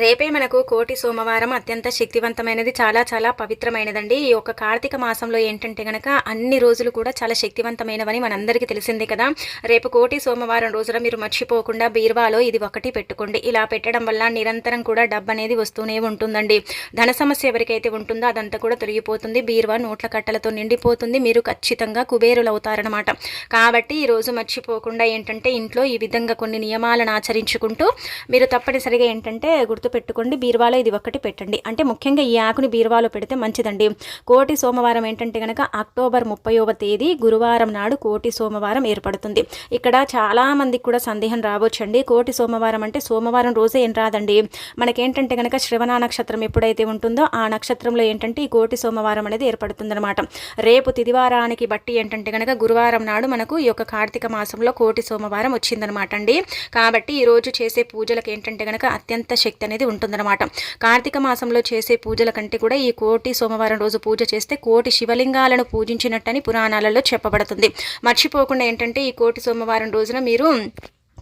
రేపే మనకు కోటి సోమవారం అత్యంత శక్తివంతమైనది చాలా చాలా పవిత్రమైనదండి. ఈ యొక్క కార్తీక మాసంలో ఏంటంటే గనక అన్ని రోజులు కూడా చాలా శక్తివంతమైనవని మనందరికీ తెలిసిందే కదా. రేపు కోటి సోమవారం రోజున మీరు మర్చిపోకుండా బీర్వాలో ఇది ఒకటి పెట్టుకోండి. ఇలా పెట్టడం వల్ల నిరంతరం కూడా డబ్బు అనేది వస్తూనే ఉంటుందండి. ధన సమస్య ఎవరికైతే ఉంటుందో అదంతా కూడా తొలగిపోతుంది. బీర్వా నోట్ల కట్టలతో నిండిపోతుంది. మీరు ఖచ్చితంగా కుబేరులు అవుతారనమాట కాబట్టి ఈరోజు మర్చిపోకుండా ఏంటంటే ఇంట్లో ఈ విధంగా కొన్ని నియమాలను ఆచరించుకుంటూ మీరు తప్పనిసరిగా ఏంటంటే గుర్తుపెట్టుకోండి. బీరువాలో ఇది ఒక్కటి పెట్టండి. అంటే ముఖ్యంగా ఈ ఆకుని బీరువాలో పెడితే మంచిదండి. కోటి సోమవారం ఏంటంటే కనుక అక్టోబర్ ముప్పైవ తేదీ గురువారం నాడు కోటి సోమవారం ఏర్పడుతుంది. ఇక్కడ చాలా మందికి కూడా సందేహం రావచ్చండి. కోటి సోమవారం అంటే సోమవారం రోజే ఏం రాదండి. మనకేంటంటే కనుక శ్రవణ నక్షత్రం ఎప్పుడైతే ఉంటుందో ఆ నక్షత్రంలో ఏంటంటే ఈ కోటి సోమవారం అనేది ఏర్పడుతుందన్నమాట. రేపు తిదివారానికి బట్టి ఏంటంటే కనుక గురువారం నాడు మనకు ఈ యొక్క కార్తీక మాసంలో కోటి సోమవారం వచ్చిందనమాట అండి. కాబట్టి ఈరోజు చేసే పూజలకు ఏంటంటే కనుక అత్యంత శక్తి అనేది ఉంటుందన్నమాట. కార్తీక మాసంలో చేసే పూజల కంటే కూడా ఈ కోటి సోమవారం రోజు పూజ చేస్తే కోటి శివలింగాలను పూజించినట్టని పురాణాలలో చెప్పబడుతుంది. మర్చిపోకుండా ఏంటంటే ఈ కోటి సోమవారం రోజున మీరు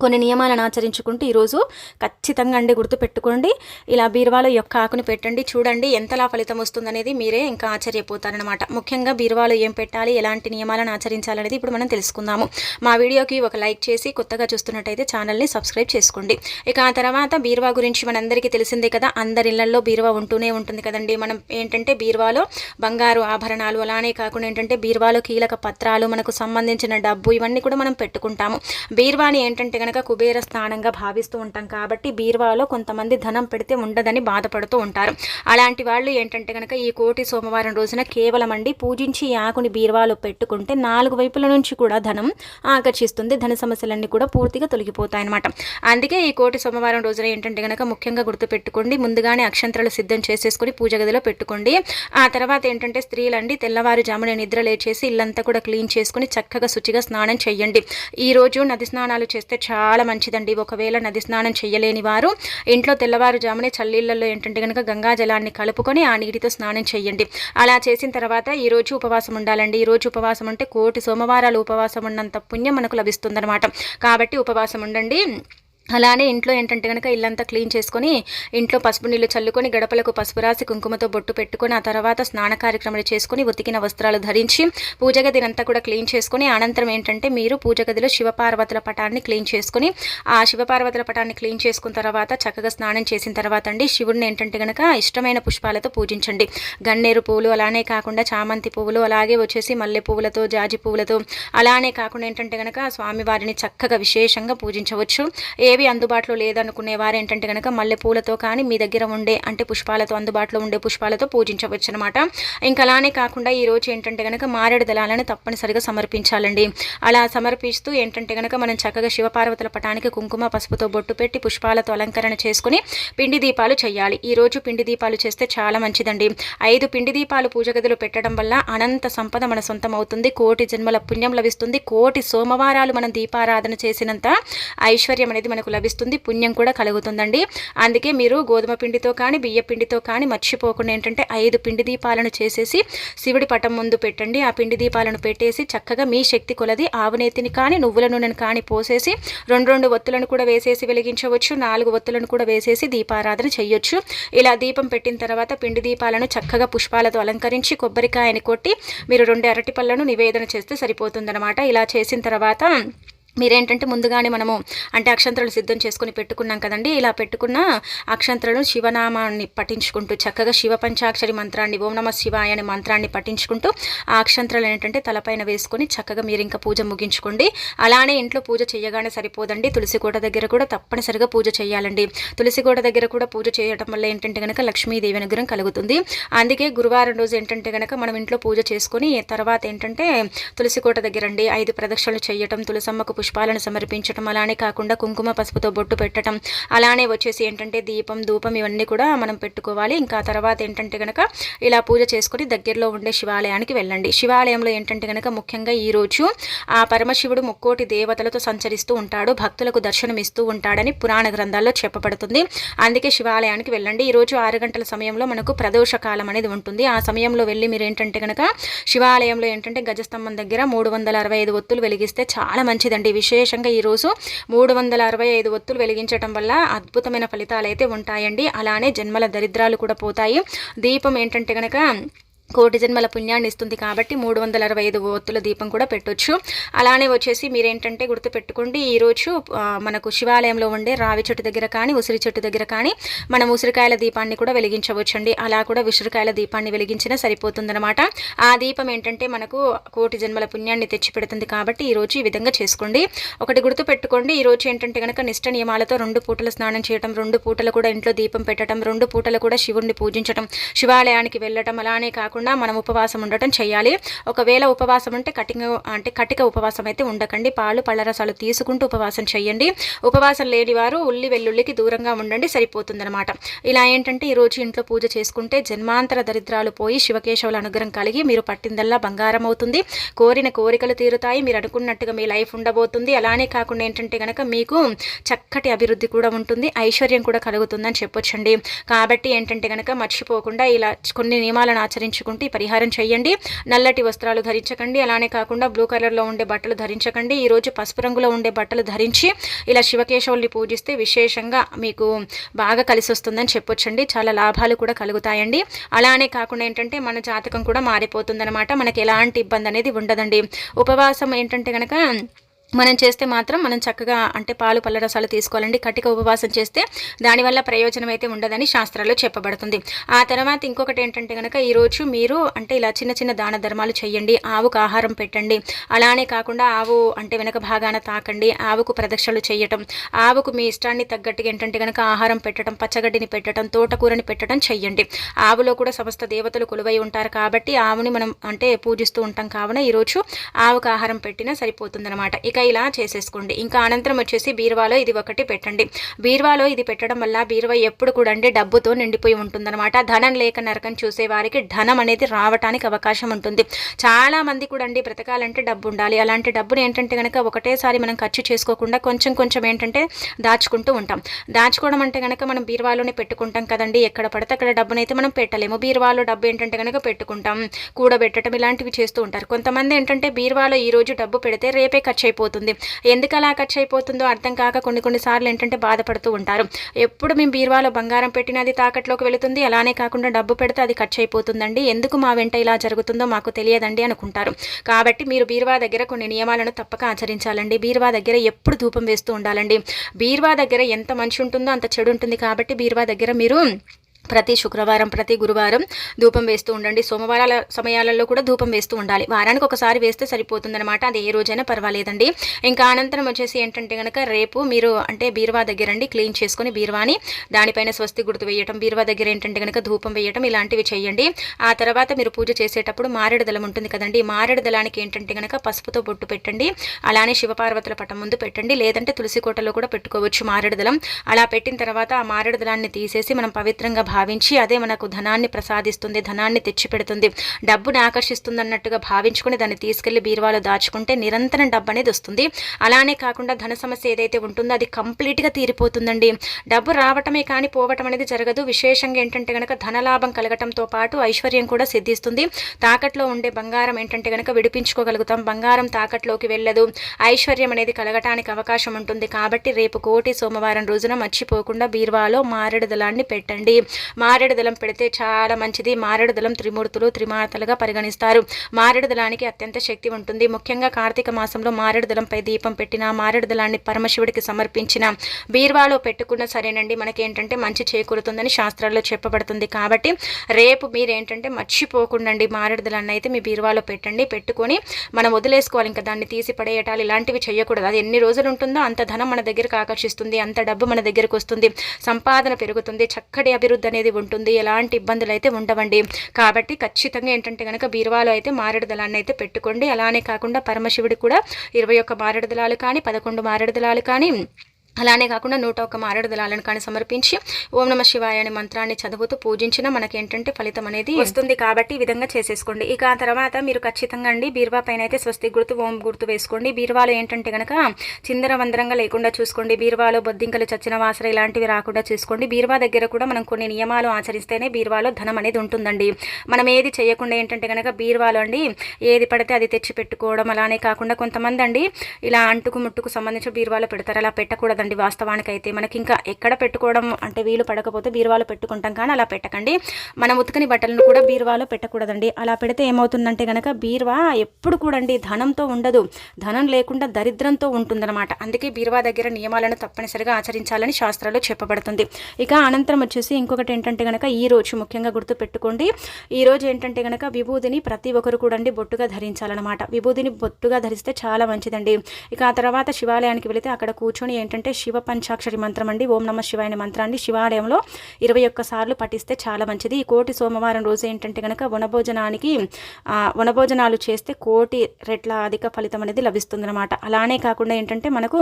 కొన్ని నియమాలను ఆచరించుకుంటూ ఈరోజు ఖచ్చితంగా అండి గుర్తుపెట్టుకోండి. ఇలా బీరువాలో యొక్క ఆకుని పెట్టండి. చూడండి ఎంతలా ఫలితం వస్తుందనేది మీరే ఇంకా ఆశ్చర్యపోతారనమాట ముఖ్యంగా బీరువాలో ఏం పెట్టాలి ఎలాంటి నియమాలను ఆచరించాలనేది ఇప్పుడు మనం తెలుసుకుందాము. మా వీడియోకి ఒక లైక్ చేసి కొత్తగా చూస్తున్నట్టయితే ఛానల్ని సబ్స్క్రైబ్ చేసుకోండి. ఇక ఆ తర్వాత బీరువా గురించి మనందరికీ తెలిసిందే కదా అందరి ఇళ్ళలో బీరువా ఉంటూనే ఉంటుంది కదండి. మనం ఏంటంటే బీరువాలో బంగారు ఆభరణాలు అలానే కాకుండా ఏంటంటే బీరువాలో కీలక పత్రాలు మనకు సంబంధించిన డబ్బు ఇవన్నీ కూడా మనం పెట్టుకుంటాము. బీరువాని ఏంటంటే కనుక కుబేర స్థానంగా భావిస్తూ ఉంటాం కాబట్టి బీరువాలో కొంతమంది ధనం పెడితే ఉండదని బాధపడుతూ ఉంటారు. అలాంటి వాళ్ళు ఏంటంటే కనుక ఈ కోటి సోమవారం రోజున కేవలం అండి పూజించి ఈ ఆకుని బీరువాలో పెట్టుకుంటే నాలుగు వైపుల నుంచి కూడా ధనం ఆకర్షిస్తుంది. ధన సమస్యలన్నీ కూడా పూర్తిగా తొలగిపోతాయి అనమాట అందుకే ఈ కోటి సోమవారం రోజున ఏంటంటే కనుక ముఖ్యంగా గుర్తుపెట్టుకోండి. ముందుగానే అక్షంతరాలు సిద్ధం చేసేసుకొని పూజ గదిలో పెట్టుకోండి. ఆ తర్వాత ఏంటంటే స్త్రీలండి తెల్లవారుజామున నిద్ర లేచేసి ఇల్లంతా కూడా క్లీన్ చేసుకుని చక్కగా శుచిగా స్నానం చేయండి. ఈ రోజు నది స్నానాలు చేస్తే చాలా. చాలా మంచిదండి. ఒకవేళ నది స్నానం చేయలేని వారు ఇంట్లో తెల్లవారుజామునే చల్లీళ్ళల్లో ఏంటంటే కనుక గంగా జలాన్ని కలుపుకొని ఆ నీటితో స్నానం చేయండి అలా చేసిన తర్వాత ఈరోజు ఉపవాసం ఉండాలండి. ఈరోజు ఉపవాసం ఉంటే కోటి సోమవారాలు ఉపవాసం ఉన్నంత పుణ్యం మనకు లభిస్తుందన్నమాట. కాబట్టి ఉపవాసం ఉండండి. అలానే ఇంట్లో ఏంటంటే కనుక ఇల్లంతా క్లీన్ చేసుకొని ఇంట్లో పసుపు నీళ్ళు చల్లుకొని గడపలకు పసుపు రాసి కుంకుమతో బొట్టు పెట్టుకొని ఆ తర్వాత స్నాన కార్యక్రమాలు చేసుకొని ఉతికిన వస్త్రాలు ధరించి పూజ గదినంతా కూడా క్లీన్ చేసుకొని అనంతరం ఏంటంటే మీరు పూజ గదిలో శివపార్వతుల పటాన్ని క్లీన్ చేసుకొని ఆ శివపార్వతుల పటాన్ని క్లీన్ చేసుకున్న తర్వాత చక్కగా స్నానం చేసిన తర్వాత అండి శివుడిని ఏంటంటే కనుక ఇష్టమైన పుష్పాలతో పూజించండి. గన్నేరు పువ్వులు అలానే కాకుండా చామంతి పువ్వులు అలాగే వచ్చేసి మల్లె పువ్వులతో జాజి పువ్వులతో అలానే కాకుండా ఏంటంటే కనుక స్వామివారిని చక్కగా విశేషంగా పూజించవచ్చు. ఏ ఏవి అందుబాటులో లేదనుకునే వారు ఏంటంటే కనుక మల్లెపూలతో కానీ మీ దగ్గర ఉండే అంటే పుష్పాలతో అందుబాటులో ఉండే పుష్పాలతో పూజించవచ్చు అనమాట ఇంకా అలానే కాకుండా ఈ రోజు ఏంటంటే కనుక మారేడు దళాలను తప్పనిసరిగా సమర్పించాలండి. అలా సమర్పిస్తూ ఏంటంటే కనుక మనం చక్కగా శివపార్వతుల పటానికి కుంకుమ పసుపుతో బొట్టు పెట్టి పుష్పాలతో అలంకరణ చేసుకుని పిండి దీపాలు చేయాలి ఈ రోజు పిండి దీపాలు చేస్తే చాలా మంచిదండి. ఐదు పిండి దీపాలు పూజ గదిలో పెట్టడం వల్ల అనంత సంపద మన సొంతం అవుతుంది కోటి జన్మల పుణ్యం లభిస్తుంది. కోటి సోమవారాలు మనం దీపారాధన చేసినంత ఐశ్వర్యం అనేది మనకు లభిస్తుంది పుణ్యం కూడా కలుగుతుందండి. అందుకే మీరు గోధుమ పిండితో కానీ బియ్య పిండితో కానీ మర్చిపోకుండా ఏంటంటే ఐదు పిండి దీపాలను చేసేసి శివుడి పటం ముందు పెట్టండి. ఆ పిండి దీపాలను పెట్టేసి చక్కగా మీ శక్తి కొలది ఆవునేతిని కానీ నువ్వుల నూనెను కానీ పోసేసి రెండు రెండు ఒత్తులను కూడా వేసేసి వెలిగించవచ్చు. నాలుగు ఒత్తులను కూడా వేసేసి దీపారాధన చేయొచ్చు ఇలా దీపం పెట్టిన తర్వాత పిండి దీపాలను చక్కగా పుష్పాలతో అలంకరించి కొబ్బరికాయని కొట్టి మీరు రెండు అరటి పళ్ళను నివేదన చేస్తే సరిపోతుందన్నమాట. ఇలా చేసిన తర్వాత మీరేంటంటే ముందుగానే మనము అంటే అక్షంతరాలు సిద్ధం చేసుకుని పెట్టుకున్నాం కదండి. ఇలా పెట్టుకున్న అక్షంతలను శివనామాన్ని పఠించుకుంటూ చక్కగా శివ పంచాక్షరి మంత్రాన్ని ఓం నమ శివాయ అనే మంత్రాన్ని పఠించుకుంటూ ఆ అక్షంతరాలు ఏంటంటే తలపైన వేసుకొని చక్కగా మీరు ఇంకా పూజ ముగించుకోండి. అలానే ఇంట్లో పూజ చేయగానే సరిపోదండి. తులసి కోట దగ్గర కూడా తప్పనిసరిగా పూజ చేయాలండి. తులసి కోట దగ్గర కూడా పూజ చేయడం వల్ల ఏంటంటే కనుక లక్ష్మీదేవి అనుగ్రహం కలుగుతుంది. అందుకే గురువారం రోజు ఏంటంటే కనుక మనం ఇంట్లో పూజ చేసుకొని తర్వాత ఏంటంటే తులసి కోట దగ్గర అండి ఐదు ప్రదక్షిణలు చేయటం తులసమ్మకు పుష్పాలను సమర్పించడం అలానే కాకుండా కుంకుమ పసుపుతో బొట్టు పెట్టడం అలానే వచ్చేసి ఏంటంటే దీపం ధూపం ఇవన్నీ కూడా మనం పెట్టుకోవాలి. ఇంకా తర్వాత ఏంటంటే కనుక ఇలా పూజ చేసుకుని దగ్గరలో ఉండే శివాలయానికి వెళ్ళండి. శివాలయంలో ఏంటంటే కనుక ముఖ్యంగా ఈరోజు ఆ పరమశివుడు ముక్కోటి దేవతలతో సంచరిస్తూ ఉంటాడు భక్తులకు దర్శనం ఇస్తూ ఉంటాడని పురాణ గ్రంథాల్లో చెప్పబడుతుంది. అందుకే శివాలయానికి వెళ్ళండి. ఈరోజు ఆరు గంటల సమయంలో మనకు ప్రదోష కాలం అనేది ఉంటుంది. ఆ సమయంలో వెళ్ళి మీరు ఏంటంటే కనుక శివాలయంలో ఏంటంటే గజస్తంభం దగ్గర మూడు వందల అరవై ఐదు ఒత్తులు వెలిగిస్తే చాలా మంచిదండి. చేసుకోండి విశేషంగా ఈరోజు మూడు వందల అరవై ఐదు ఒత్తులు వెలిగించడం వల్ల అద్భుతమైన ఫలితాలు అయితే ఉంటాయండి. అలానే జన్మల దరిద్రాలు కూడా పోతాయి. దీపం ఏంటంటే కనుక కోటి జన్మల పుణ్యాన్ని ఇస్తుంది కాబట్టి మూడు వందల అరవై ఐదు ఒత్తుల దీపం కూడా పెట్టొచ్చు. అలానే వచ్చేసి మీరేంటంటే గుర్తుపెట్టుకోండి ఈరోజు మనకు శివాలయంలో ఉండే రావి చెట్టు దగ్గర కానీ ఉసిరి చెట్టు దగ్గర కానీ మనం ఉసిరికాయల దీపాన్ని కూడా వెలిగించవచ్చండి. అలా కూడా ఉసిరికాయల దీపాన్ని వెలిగించినా సరిపోతుందన్నమాట. ఆ దీపం ఏంటంటే మనకు కోటి జన్మల పుణ్యాన్ని తెచ్చిపెడుతుంది కాబట్టి ఈరోజు ఈ విధంగా చేసుకోండి. ఒకటి గుర్తుపెట్టుకోండి ఈరోజు ఏంటంటే కనుక నిష్ట నియమాలతో రెండు పూటలు స్నానం చేయటం రెండు పూటలు కూడా ఇంట్లో దీపం పెట్టడం రెండు పూటలు కూడా శివుణ్ణి పూజించడం శివాలయానికి వెళ్ళటం అలానే కాకుండా లేకుండా మనం ఉపవాసం ఉండటం చేయాలి. ఒకవేళ ఉపవాసం ఉంటే కటింగ్ అంటే కటిక ఉపవాసం అయితే ఉండకండి. పాలు పళ్ళ రసాలు తీసుకుంటూ ఉపవాసం చేయండి. ఉపవాసం లేని వారు ఉల్లి వెల్లుల్లికి దూరంగా ఉండండి సరిపోతుందనమాట ఇలా ఏంటంటే ఈరోజు ఇంట్లో పూజ చేసుకుంటే జన్మాంతర దరిద్రాలు పోయి శివకేశవుల అనుగ్రహం కలిగి మీరు పట్టిందల్లా బంగారం అవుతుంది. కోరిన కోరికలు తీరుతాయి. మీరు అనుకున్నట్టుగా మీ లైఫ్ ఉండబోతుంది. అలానే కాకుండా ఏంటంటే కనుక మీకు చక్కటి అభివృద్ధి కూడా ఉంటుంది. ఐశ్వర్యం కూడా కలుగుతుందని చెప్పొచ్చండి. కాబట్టి ఏంటంటే కనుక మర్చిపోకుండా ఇలా కొన్ని నియమాలను ఆచరించుకుంటే చేసుకుంటూ ఈ పరిహారం చేయండి. నల్లటి వస్త్రాలు ధరించకండి. అలానే కాకుండా బ్లూ కలర్లో ఉండే బట్టలు ధరించకండి. ఈరోజు పసుపు రంగులో ఉండే బట్టలు ధరించి ఇలా శివకేశవుల్ని పూజిస్తే విశేషంగా మీకు బాగా కలిసి వస్తుందని చెప్పొచ్చండి. చాలా లాభాలు కూడా కలుగుతాయండి. అలానే కాకుండా ఏంటంటే మన జాతకం కూడా మారిపోతుందన్నమాట. మనకి ఎలాంటి ఇబ్బంది అనేది ఉండదండి. ఉపవాసం ఏంటంటే కనుక మనం చేస్తే మాత్రం మనం చక్కగా అంటే పాలు పళ్ళ రసాలు తీసుకోవాలండి. కటిక ఉపవాసం చేస్తే దానివల్ల ప్రయోజనం అయితే ఉండదని శాస్త్రాల్లో చెప్పబడుతుంది. ఆ తర్వాత ఇంకొకటి ఏంటంటే కనుక ఈరోజు మీరు అంటే ఇలా చిన్న చిన్న దాన ధర్మాలు చేయండి ఆవుకు ఆహారం పెట్టండి. అలానే కాకుండా ఆవు అంటే వెనక భాగాన తాకండి. ఆవుకు ప్రదక్షిణలు చేయటం ఆవుకు మీ ఇష్టాన్ని తగ్గట్టుగా ఏంటంటే కనుక ఆహారం పెట్టడం పచ్చగడ్డిని పెట్టడం తోటకూరని పెట్టడం చెయ్యండి. ఆవులో కూడా సమస్త దేవతలు కొలువై ఉంటారు కాబట్టి ఆవుని మనం అంటే పూజిస్తూ ఉంటాం. కావున ఈరోజు ఆవుకు ఆహారం పెట్టినా సరిపోతుందన్నమాట. ఇక ఇలా చేసేసుకోండి. ఇంకా అనంతరం వచ్చేసి బీరువాలో ఇది ఒకటి పెట్టండి. బీరువాలో ఇది పెట్టడం వల్ల బీరువా ఎప్పుడు కూడా అండి డబ్బుతో నిండిపోయి ఉంటుందన్నమాట. ధనం లేక నరకం చూసే వారికి ధనం అనేది రావటానికి అవకాశం ఉంటుంది. చాలా మంది కూడా అండి బ్రతకాలంటే డబ్బు ఉండాలి. అలాంటి డబ్బును ఏంటంటే కనుక ఒకటేసారి మనం ఖర్చు చేసుకోకుండా కొంచెం కొంచెం ఏంటంటే దాచుకుంటూ ఉంటాం. దాచుకోవడం అంటే కనుక మనం బీరువాలోనే పెట్టుకుంటాం కదండి. ఎక్కడ పడితే అక్కడ డబ్బునైతే మనం పెట్టలేము. బీరువాలో డబ్బు ఏంటంటే కనుక పెట్టుకుంటాం. కూడబెట్టడం ఇలాంటివి చేస్తూ ఉంటారు. కొంతమంది ఏంటంటే బీరువాలో ఈ రోజు డబ్బు పెడితే రేపే ఖర్చు అయిపోతుంది. అయిపోతుంది ఎందుకు అలా ఖర్చు అయిపోతుందో అర్థం కాక కొన్ని కొన్నిసార్లు ఏంటంటే బాధపడుతూ ఉంటారు. ఎప్పుడు మేము బీరువాలో బంగారం పెట్టినది తాకట్లోకి వెళుతుంది. అలానే కాకుండా డబ్బు పెడితే అది ఖర్చు అయిపోతుందండి. ఎందుకు మా వెంట ఇలా జరుగుతుందో మాకు తెలియదండి అనుకుంటారు. కాబట్టి మీరు బీరువా దగ్గర కొన్ని నియమాలను తప్పక ఆచరించాలండి. బీరువా దగ్గర ఎప్పుడు ధూపం వేస్తూ ఉండాలండి. బీరువా దగ్గర ఎంత మంచి ఉంటుందో అంత చెడు ఉంటుంది. కాబట్టి బీరువా దగ్గర మీరు ప్రతి శుక్రవారం ప్రతి గురువారం ధూపం వేస్తూ ఉండండి. సోమవారాల సమయాలలో కూడా ధూపం వేస్తూ ఉండాలి. వారానికి ఒకసారి వేస్తే సరిపోతుందనమాట అది ఏ రోజైనా పర్వాలేదండి. ఇంకా అనంతరం వచ్చేసి ఏంటంటే కనుక రేపు మీరు అంటే బీరువా దగ్గర అండి క్లీన్ చేసుకొని బీరువాని దానిపైన స్వస్తి గుర్తు వేయటం బీరువా దగ్గర ఏంటంటే కనుక ధూపం వేయటం ఇలాంటివి చేయండి. ఆ తర్వాత మీరు పూజ చేసేటప్పుడు మారేడు దళం ఉంటుంది కదండి. మారేడు దళానికి ఏంటంటే కనుక పసుపుతో బొట్టు పెట్టండి. అలానే శివపార్వతుల పటం ముందు పెట్టండి. లేదంటే తులసి కోటలో కూడా పెట్టుకోవచ్చు మారేడు దళం. అలా పెట్టిన తర్వాత ఆ మారేడు దళాన్ని తీసేసి మనం పవిత్రంగా భావించి అదే మనకు ధనాన్ని ప్రసాదిస్తుంది ధనాన్ని తెచ్చిపెడుతుంది. డబ్బుని ఆకర్షిస్తుంది అన్నట్టుగా భావించుకుని దాన్ని తీసుకెళ్ళి బీరువాలో దాచుకుంటే నిరంతరం డబ్బు అనేది వస్తుంది. అలానే కాకుండా ధన సమస్య ఏదైతే ఉంటుందో అది కంప్లీట్గా తీరిపోతుందండి. డబ్బు రావటమే కానీ పోవటం అనేది జరగదు. విశేషంగా ఏంటంటే కనుక ధనలాభం కలగటంతో పాటు ఐశ్వర్యం కూడా సిద్ధిస్తుంది. తాకట్లో ఉండే బంగారం ఏంటంటే కనుక విడిపించుకోగలుగుతాం. బంగారం తాకట్లోకి వెళ్ళదు. ఐశ్వర్యం అనేది కలగటానికి అవకాశం ఉంటుంది. కాబట్టి రేపు కోటి సోమవారం రోజున మర్చిపోకుండా బీరువాలో మారేడు దళాన్ని పెట్టండి. మారేడు దళం పెడితే చాలా మంచిది. మారేడు దళం త్రిమూర్తులు త్రిమాతలుగా పరిగణిస్తారు. మారేడు దళానికి అత్యంత శక్తి ఉంటుంది. ముఖ్యంగా కార్తీక మాసంలో మారేడు దళంపై దీపం పెట్టిన మారేడు దళాన్ని పరమశివుడికి సమర్పించిన బీర్వాలో పెట్టుకున్న సరేనండి మనకేంటంటే మంచి చేకూరుతుందని శాస్త్రాల్లో చెప్పబడుతుంది. కాబట్టి రేపు మీరేంటంటే మర్చిపోకుండండి. మారేడు దళాన్ని అయితే మీ బీరువాలో పెట్టండి. పెట్టుకొని మనం వదిలేసుకోవాలి. ఇంకా దాన్ని తీసి పడేయటాలు ఇలాంటివి చేయకూడదు అది ఎన్ని రోజులు ఉంటుందో అంత ధనం మన దగ్గరకు ఆకర్షిస్తుంది. అంత డబ్బు మన దగ్గరకు వస్తుంది సంపాదన పెరుగుతుంది. చక్కటి అభివృద్ధి అనేది ఉంటుంది. ఎలాంటి ఇబ్బందులు అయితే ఉండవండి. కాబట్టి ఖచ్చితంగా ఏంటంటే కనుక బీరువాలో అయితే మారేడు దళాన్ని అయితే పెట్టుకోండి. అలానే కాకుండా పరమశివుడి కూడా ఇరవై ఒక్క మారేడు దళాలు కానీ పదకొండు మారేడు దళాలు కానీ అలానే కాకుండా నూట ఒక్క మారేడు దళాలను కానీ సమర్పించి ఓం నమ శివాయ అనే మంత్రాన్ని చదువుతూ పూజించిన మనకి ఏంటంటే ఫలితం అనేది వస్తుంది కాబట్టి ఈ విధంగా చేసేసుకోండి. ఇక ఆ తర్వాత మీరు ఖచ్చితంగా అండి బీరువా పైన అయితే స్వస్తి గుర్తు ఓం గుర్తు వేసుకోండి. బీరువాలో ఏంటంటే కనుక చిందర వందరంగా లేకుండా చూసుకోండి. బీరువాలో బొద్దింకలు చచ్చిన వాసన ఇలాంటివి రాకుండా చూసుకోండి. బీరువా దగ్గర కూడా మనం కొన్ని నియమాలు ఆచరిస్తేనే బీరువాలో ధనం అనేది ఉంటుందండి. మనం ఏది చేయకుండా ఏంటంటే కనుక బీరువాలో అండి ఏది పడితే అది తెచ్చి పెట్టుకోవడం అలానే కాకుండా కొంతమంది అండి ఇలా అంటుకు ముట్టుకు సంబంధించిన బీరువాలో పెడతారు. అలా పెట్టకూడదు వాస్తవానికి అయితే మనకి ఇంకా ఎక్కడ పెట్టుకోవడం అంటే వీలు పడకపోతే బీరువాలో పెట్టుకుంటాం. కానీ అలా పెట్టకండి. మనం ఉతుకని బట్టలను కూడా బీరువాలో పెట్టకూడదండి. అలా పెడితే ఏమవుతుందంటే కనుక బీరువా ఎప్పుడు కూడా అండి ధనంతో ఉండదు. ధనం లేకుండా దరిద్రంతో ఉంటుందన్నమాట. అందుకే బీరువా దగ్గర నియమాలను తప్పనిసరిగా ఆచరించాలని శాస్త్రాలు చెప్పబడుతుంది. ఇక అనంతరం వచ్చేసి ఇంకొకటి ఏంటంటే కనుక ఈ రోజు ముఖ్యంగా గుర్తు పెట్టుకోండి. ఈ రోజు ఏంటంటే కనుక విభూదిని ప్రతి ఒక్కరు కూడండి బొట్టుగా ధరించాలన్నమాట. విభూదిని బొట్టుగా ధరిస్తే చాలా మంచిదండి. ఇక ఆ తర్వాత శివాలయానికి వెళితే అక్కడ కూర్చొని ఏంటంటే శివ పంచాక్షరి మంత్రం అండి. ఓం నమ శివాయ మంత్రాన్ని శివాలయంలో ఇరవై ఒక్క సార్లు పఠిస్తే చాలా మంచిది. ఈ కోటి సోమవారం రోజు ఏంటంటే కనుక వనభోజనానికి వనభోజనాలు చేస్తే కోటి రెట్ల అధిక ఫలితం అనేది లభిస్తుంది అలానే కాకుండా ఏంటంటే మనకు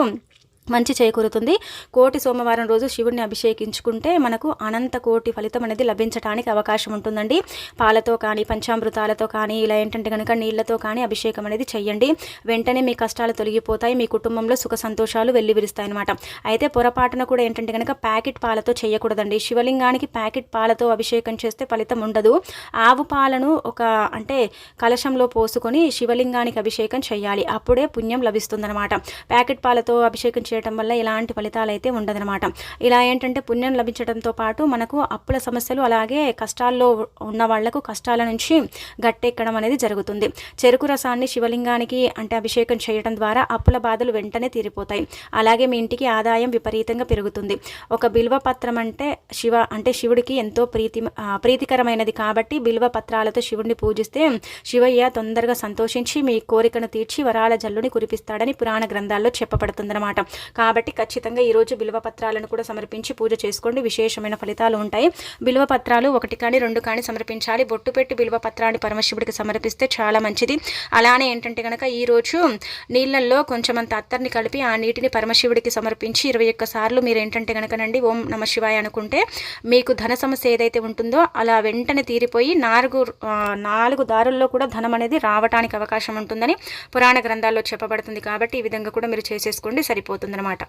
మంచి చేకూరుతుంది. కోటి సోమవారం రోజు శివుడిని అభిషేకించుకుంటే మనకు అనంత కోటి ఫలితం అనేది లభించడానికి అవకాశం ఉంటుందండి. పాలతో కానీ పంచామృతాలతో కానీ ఇలా ఏంటంటే కనుక నీళ్ళతో కానీ అభిషేకం అనేది చేయండి వెంటనే మీ కష్టాలు తొలగిపోతాయి మీ కుటుంబంలో సుఖ సంతోషాలు వెళ్ళి విరుస్తాయి అనమాట అయితే పొరపాటున కూడా ఏంటంటే కనుక ప్యాకెట్ పాలతో చేయకూడదండి శివలింగానికి ప్యాకెట్ పాలతో అభిషేకం చేస్తే ఫలితం ఉండదు. ఆవు పాలను ఒక అంటే కలశంలో పోసుకొని శివలింగానికి అభిషేకం చేయాలి అప్పుడే పుణ్యం లభిస్తుందన్నమాట. ప్యాకెట్ పాలతో అభిషేకం చేయడం వల్ల ఎలాంటి ఫలితాలు అయితే ఉండదనమాట ఇలా ఏంటంటే పుణ్యం లభించడంతో పాటు మనకు అప్పుల సమస్యలు అలాగే కష్టాల్లో ఉన్న వాళ్ళకు కష్టాల నుంచి గట్టెక్కడం అనేది జరుగుతుంది. చెరుకు రసాన్ని శివలింగానికి అంటే అభిషేకం చేయడం ద్వారా అప్పుల బాధలు వెంటనే తీరిపోతాయి. అలాగే మీ ఇంటికి ఆదాయం విపరీతంగా పెరుగుతుంది. ఒక బిల్వ పత్రం అంటే శివ అంటే శివుడికి ఎంతో ప్రీతి ప్రీతికరమైనది కాబట్టి బిల్వ పత్రాలతో శివుడిని పూజిస్తే శివయ్య తొందరగా సంతోషించి మీ కోరికను తీర్చి వరాల జల్లుని కురిపిస్తాడని పురాణ గ్రంథాల్లో చెప్పబడుతుందన్నమాట. కాబట్టి ఖచ్చితంగా ఈరోజు బిల్వ పత్రాలను కూడా సమర్పించి పూజ చేసుకోండి. విశేషమైన ఫలితాలు ఉంటాయి. బిల్వ పత్రాలు ఒకటి కానీ రెండు కానీ సమర్పించాలి. బొట్టు పెట్టి బిల్వ పత్రాన్ని పరమశివుడికి సమర్పిస్తే చాలా మంచిది. అలానే ఏంటంటే కనుక ఈరోజు నీళ్ళల్లో కొంచెమంత అత్తర్ని కలిపి ఆ నీటిని పరమశివుడికి సమర్పించి ఇరవై ఒక్కసార్లు మీరు ఏంటంటే కనుకనండి ఓం నమ శివాయ అనుకుంటే మీకు ధన సమస్య ఏదైతే ఉంటుందో అలా వెంటనే తీరిపోయి నాలుగు నాలుగు దారుల్లో కూడా ధనం అనేది రావటానికి అవకాశం ఉంటుందని పురాణ గ్రంథాల్లో చెప్పబడుతుంది. కాబట్టి ఈ విధంగా కూడా మీరు చేసేసుకోండి. సరిపోతుంది. సరిపోతుందన్నమాట